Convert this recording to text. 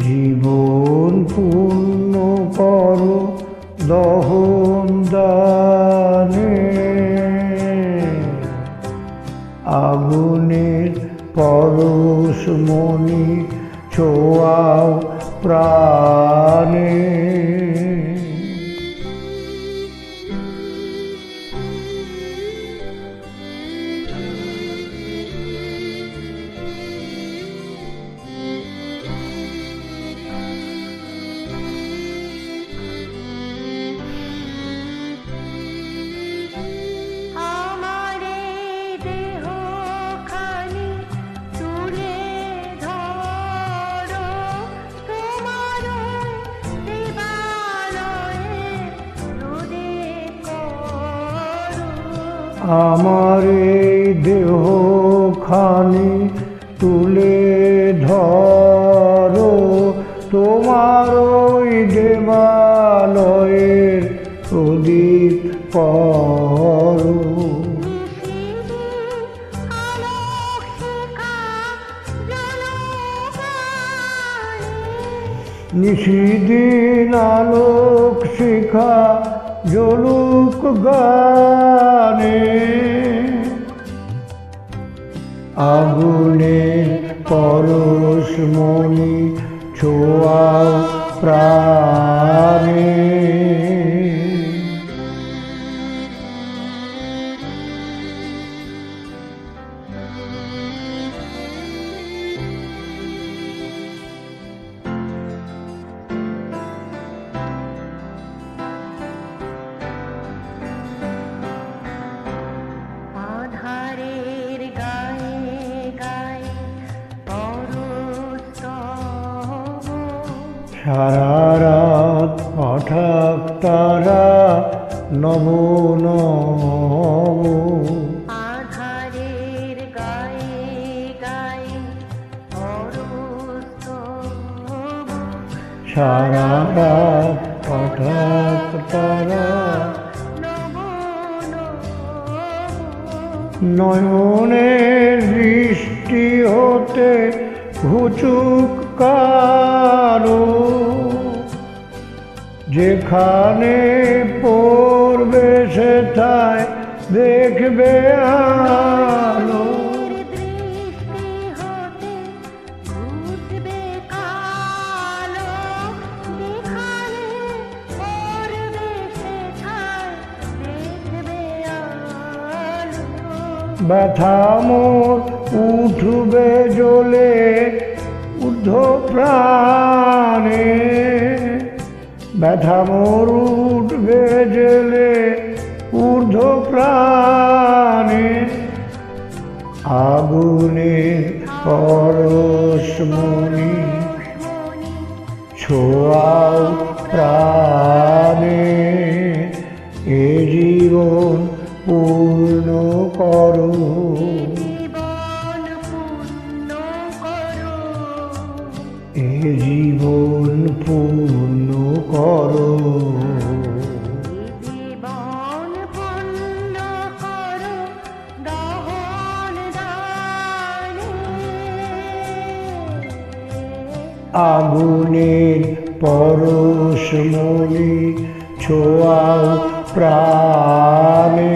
জীবন পূর্ণ কর দহন দানে। আগুনের পরশ মনি ছোয়াও প্রাণে। আমার এই দেহ খানি তুলে ধরো। তোমার ওই দেবালয়ের প্রদীপ করো নিশিদিন আলোক শিখা জলুক গানে আগুনের পরশ মনি ছোয়াও প্রাণে আধারের সারা রাত হঠাৎ তারা আধারের গায়ে গায়ে সারা রাত হঠাৎ তারা নয়নের দৃষ্টি হতে ঘুচুক কারও যেখানে পড়বে সেথায় দেখবে আলো। ব্যথা মোর উঠবে জ্বলে ঊর্ধ্ব প্রাণে ব্যথা মোর উঠবে জেলে ঊর্ধ্ব প্রাণে আগুনে পরশমণি ছোয়াও প্রাণে। এ জীবন পূর্ণ করো এ জীবন পূর্ণ করো। আগুনের পরশমণি ছোয়াও প্রাণে।